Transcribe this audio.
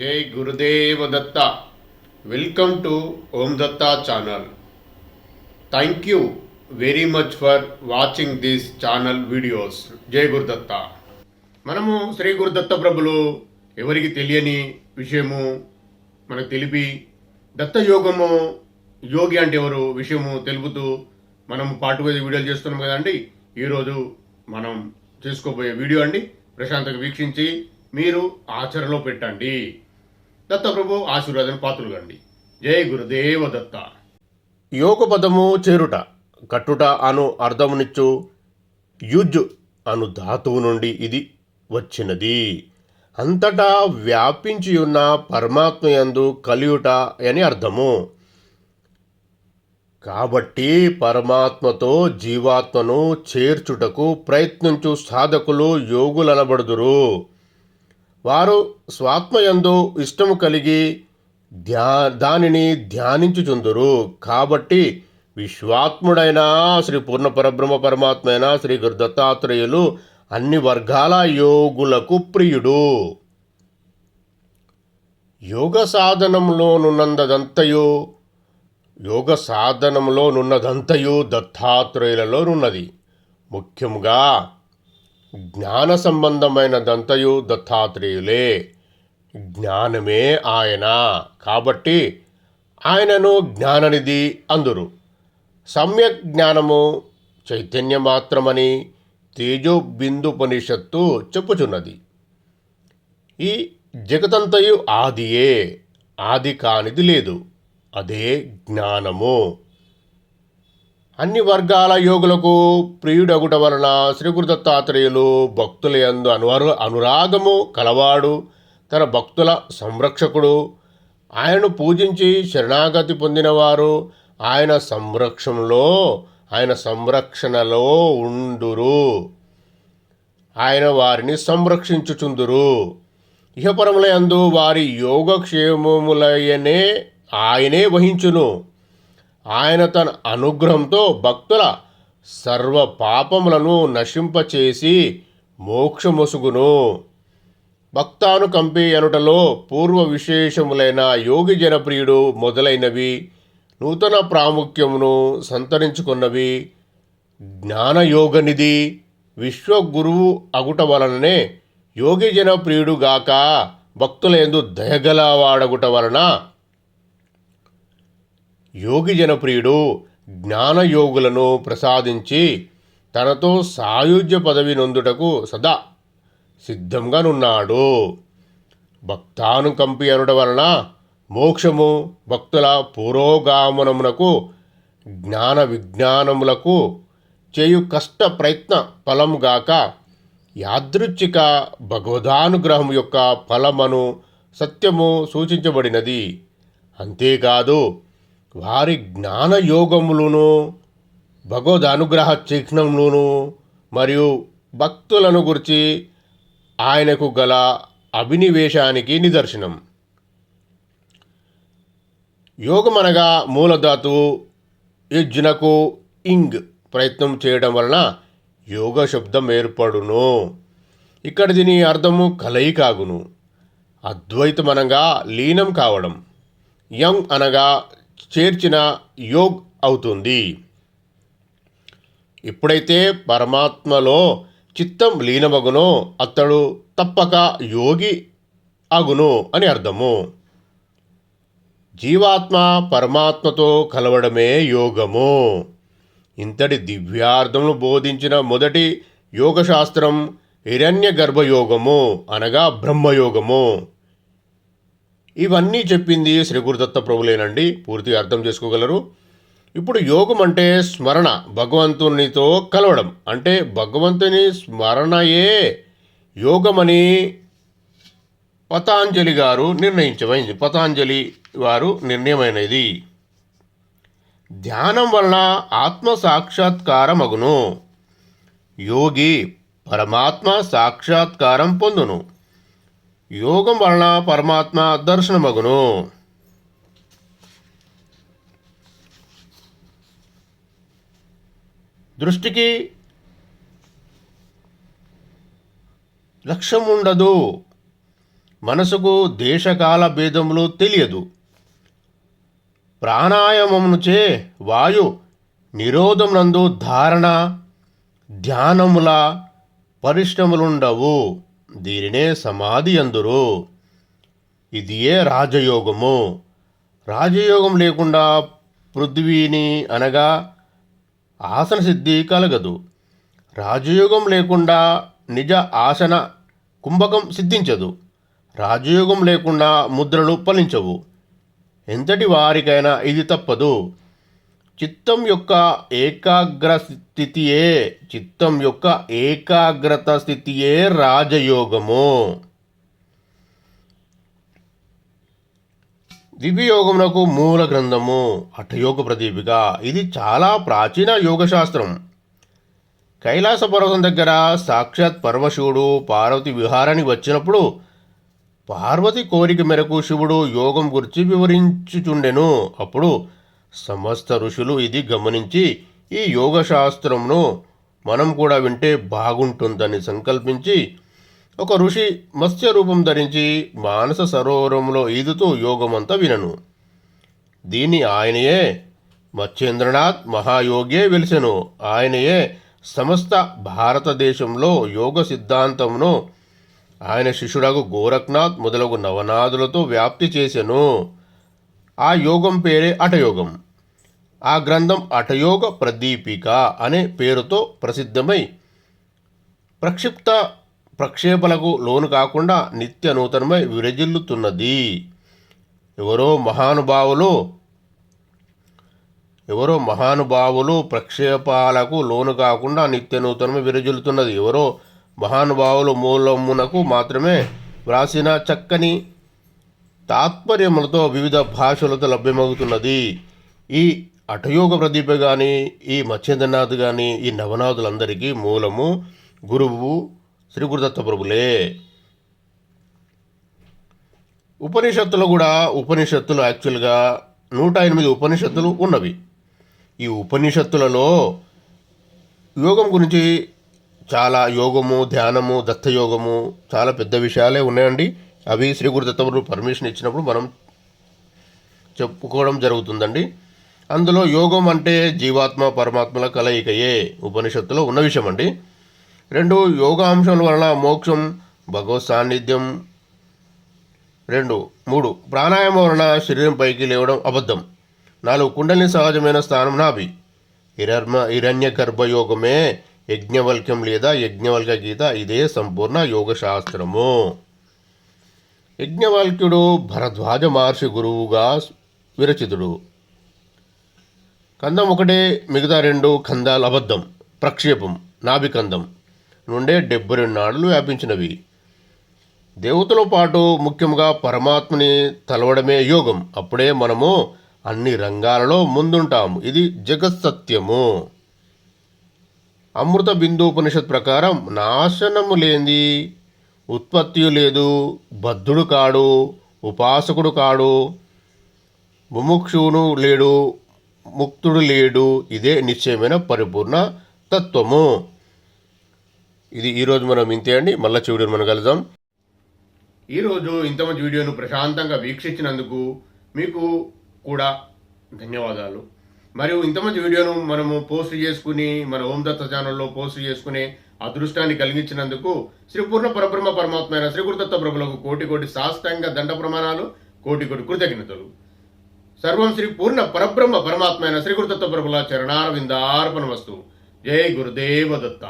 జై Gurudeva Datta. Welcome to Om Datta channel thank you very much for watching this channel videos జై గురుదత్త మనము శ్రీ గురుదత్త ప్రభులు ఎవరికి తెలియని విషయము మనకు తెలిపి దత్త యోగము యోగి అంటే ఎవరు విషయము తెలుపుతూ మనం పాటుగా వీడియోలు చేస్తున్నాం కదండి. ఈరోజు మనం చేసుకోబోయే వీడియో అండి. ప్రశాంతంగా వీక్షించి మీరు ఆచరణలో పెట్టండి. దత్తప్రభు ఆశీర్వాదం పాత్రులుగండి. జై గురుదేవ దత్త. యోగ పదము చేరుట కట్టుట అను అర్థమునిచ్చు యుజ్ అను ధాతువు నుండి ఇది వచ్చినది. అంతటా వ్యాపించి ఉన్న పరమాత్మయందు కలియుట అని అర్థము. కాబట్టి పరమాత్మతో జీవాత్మను చేర్చుటకు ప్రయత్నించు సాధకులు యోగులనబడుదురు. వారు స్వాత్మయందు ఇష్టము కలిగి ధ్యా దానిని ధ్యానించుచుందురు. కాబట్టి విశ్వాత్ముడైన శ్రీ పూర్ణ పరబ్రహ్మ పరమాత్మ అయిన శ్రీ గురు దత్తాత్రేయులు అన్ని వర్గాల యోగులకు ప్రియుడు. యోగ సాధనంలోనున్నందంతయు యోగ సాధనంలోనున్నదంతయు దత్తాత్రేయులలోనున్నది ముఖ్యంగా జ్ఞాన సంబంధమైనదంతయు దత్తాత్రేయులే. జ్ఞానమే ఆయన. కాబట్టి ఆయనను జ్ఞాననిధి అందురు. సమ్యక్ జ్ఞానము చైతన్య మాత్రమని తేజోబిందుపనిషత్తు చెప్పుచున్నది. ఈ జగతంతయు ఆదియే. ఆది కానిది లేదు. అదే జ్ఞానము. అన్ని వర్గాల యోగులకు ప్రియుడగుట వలన శ్రీగురుదత్తాత్రేయులు భక్తుల యందు అనువరు అనురాగము కలవాడు. తన భక్తుల సంరక్షకుడు. ఆయనను పూజించి శరణాగతి పొందినవారు. ఆయన సంరక్షణలో ఆయన సంరక్షణలో ఉండురు. ఆయన వారిని సంరక్షించుచుందురు. ఇహపరముల యందు వారి యోగక్షేమములయనే ఆయనే వహించును. ఆయన తన అనుగ్రహంతో భక్తుల సర్వ పాపములను నశింపచేసి మోక్షమొసుగును. భక్తానుకంపి అనుటలో పూర్వ విశేషములైన యోగి జనప్రియుడు మొదలైనవి నూతన ప్రాముఖ్యమును సంతరించుకున్నవి. జ్ఞానయోగనిధి విశ్వగురువు అగుట వలననే యోగి జనప్రియుడుగాక భక్తులందు దయగలవాడగుట వలన యోగి జనప్రియుడు జ్ఞానయోగులను ప్రసాదించి తనతో సాయుధ్య పదవి నొందుటకు సదా సిద్ధంగానున్నాడు. భక్తానుకంపి అనుట వలన మోక్షము భక్తుల పురోగామనమునకు జ్ఞాన విజ్ఞానములకు చేయు కష్ట ప్రయత్న ఫలముగాక యాదృచ్ఛిక భగవదానుగ్రహం యొక్క ఫలమను సత్యము సూచించబడినది. అంతేకాదు వారి జ్ఞానయోగములను భగవద్ అనుగ్రహ చిహ్నములను మరియు భక్తులను గురించి ఆయనకు గల అభినివేశానికి నిదర్శనం. యోగమనగా మూలధాతు యజ్ఞకు ఇంగ్ ప్రయత్నం చేయడం వలన యోగ శబ్దం ఏర్పడును. ఇక్కడ దీని అర్థము కలయికాగును. అద్వైతమనగా లీనం కావడం. యంగ్ అనగా చేర్చిన యోగ్ అవుతుంది. ఎప్పుడైతే పరమాత్మలో చిత్తం లీనమగునో అతడు తప్పక యోగి అగును అని అర్థము. జీవాత్మ పరమాత్మతో కలవడమే యోగము. ఇంతటి దివ్యార్థమును బోధించిన మొదటి యోగశాస్త్రం హిరణ్య గర్భయోగము అనగా బ్రహ్మయోగము. ఇవన్నీ చెప్పింది శ్రీ గురుదత్త ప్రభులేనండి. పూర్తిగా అర్థం చేసుకోగలరు. ఇప్పుడు యోగం అంటే స్మరణ భగవంతునితో కలవడం. అంటే భగవంతుని స్మరణయే యోగమని పతాంజలి గారు నిర్ణయించమైంది పతాంజలి వారు నిర్ణయమైనది. ధ్యానం వలన ఆత్మ సాక్షాత్కారమగును. యోగి పరమాత్మ సాక్షాత్కారం పొందును. యోగం వలన పరమాత్మ దర్శనమగును. దృష్టికి లక్ష్యం ఉండదు. మనసుకు దేశకాల భేదములు తెలియదు. ప్రాణాయామమునుచే వాయు నిరోధమునందు ధారణ ధ్యానముల పరిశ్రమలుండవు. దీనినే సమాధి అందురు. ఇది ఏ రాజయోగము. రాజయోగం లేకుండా పృథ్వీని అనగా ఆసన సిద్ధి కలగదు. రాజయోగం లేకుండా నిజ ఆసన కుంభకం సిద్ధించదు. రాజయోగం లేకుండా ముద్రలు ఫలించవు. ఎంతటి వారికైనా ఇది తప్పదు. చిత్తం యొక్క ఏకాగ్ర స్థితియే చిత్తం యొక్క ఏకాగ్రత స్థితియే రాజయోగము. దివ్యయోగమునకు మూల గ్రంథము హఠయోగ ప్రదీపిక. ఇది చాలా ప్రాచీన యోగశాస్త్రం. కైలాస పర్వతం దగ్గర సాక్షాత్ పరమశివుడు పార్వతి విహారానికి వచ్చినప్పుడు పార్వతి కోరిక మేరకు శివుడు యోగం గురించి వివరించుచుండెను. అప్పుడు సమస్త ఋషులు ఇది గమనించి ఈ యోగశాస్త్రంను మనం కూడా వింటే బాగుంటుందని సంకల్పించి ఒక ఋషి మత్స్య రూపం ధరించి మానస సరోవరంలో ఈదుతూ యోగమంతా వినను. దీన్ని ఆయనయే మత్స్యేంద్రనాథ్ మహాయోగే వెలిసెను. ఆయనయే సమస్త భారతదేశంలో యోగ సిద్ధాంతమును ఆయన శిష్యుడకు గోరఖ్నాథ్ మొదలగు నవనాథులతో వ్యాప్తి చేసెను. ఆ యోగం పేరే అటయోగం. ఆ గ్రంథం అటయోగ ప్రదీపిక అనే పేరుతో ప్రసిద్ధమై ప్రక్షిప్త ప్రక్షేపలకు లోను కాకుండా నిత్య నూతనమై విరజిల్లుతున్నది. ఎవరో మహానుభావులు ఎవరో మహానుభావులు ప్రక్షేపాలకు లోను కాకుండా నిత్య నూతనమై విరజిల్లుతున్నది. ఎవరో మహానుభావులు మూలమునకు మాత్రమే వ్రాసిన చక్కని తాత్పర్యములతో వివిధ భాషలతో లభ్యమవుతున్నది ఈ అటయోగ ప్రదీప కానీ ఈ మత్స్యేంద్రనాథ్ కానీ ఈ నవనాథులందరికీ మూలము గురువు శ్రీ గురుదత్త ప్రభులే ఉపనిషత్తులు కూడా ఉపనిషత్తులు యాక్చువల్గా నూట ఎనిమిది ఉపనిషత్తులు ఉన్నవి. ఈ ఉపనిషత్తులలో యోగం గురించి చాలా యోగము ధ్యానము దత్తయోగము చాలా పెద్ద విషయాలే ఉన్నాయండి. అవి శ్రీ గురుదత్త పర్మిషన్ ఇచ్చినప్పుడు మనం చెప్పుకోవడం జరుగుతుందండి. అందులో యోగం అంటే జీవాత్మ పరమాత్మల కలయికయే ఉపనిషత్తులో ఉన్న విషయం అండి రెండు యోగాంశం వలన మోక్షం భగవత్ సాన్నిధ్యం. రెండు మూడు ప్రాణాయామం వలన శరీరం పైకి లేవడం అబద్ధం. నాలుగు కుండలిని సహజమైన స్థానం నాభి. హిరర్మ హిరణ్య గర్భయోగమే యజ్ఞవల్క్యం లేదా యజ్ఞవల్క గీత ఇదే సంపూర్ణ యోగ శాస్త్రము యజ్ఞవాల్క్యుడు భరద్వాజ మహర్షి గురువుగా విరచితుడు. కందం ఒకటే మిగతా రెండు ఖందాలు అబద్ధం ప్రక్షేపం నాభికందం. నుండే డెబ్బై రెండు నాడులు వ్యాపించినవి. దేవతల పాటు ముఖ్యంగా పరమాత్మని తలవడమే యోగం. అప్పుడే మనము అన్ని రంగాలలో ముందుంటాము. ఇది జగత్ సత్యము అమృత బిందు ఉపనిషత్ ప్రకారం నాశనము లేని ఉత్పత్తి లేదు బద్ధుడు కాడు ఉపాసకుడు కాడు ముముక్షువును లేడు ముక్తుడు లేడు ఇదే నిశ్చయమైన పరిపూర్ణ తత్వము. ఇది ఈరోజు మనం ఇంతే అండి మళ్ళీ చూడని మనం కలుద్దాం. ఈరోజు ఇంత మంచి వీడియోను ప్రశాంతంగా వీక్షించినందుకు మీకు కూడా ధన్యవాదాలు. మరియు ఇంత మంచి వీడియోను మనము పోస్ట్ చేసుకుని మన ఓం దత్త ఛానల్లో పోస్ట్ చేసుకునే అదృష్టాన్ని కలిగించినందుకు శ్రీ పూర్ణ పరబ్రహ్మ పరమాత్మ అయిన శ్రీ గురుదత్త ప్రభులకు కోటి కోటి సాష్టాంగ దండ ప్రమాణాలు కోటి కోటి కృతజ్ఞతలు. సర్వం శ్రీ పూర్ణ పరబ్రహ్మ పరమాత్మ అయిన శ్రీ గురుదత్త ప్రభుల చరణార విందార్పణ వస్తు జై గురుదేవ దత్త.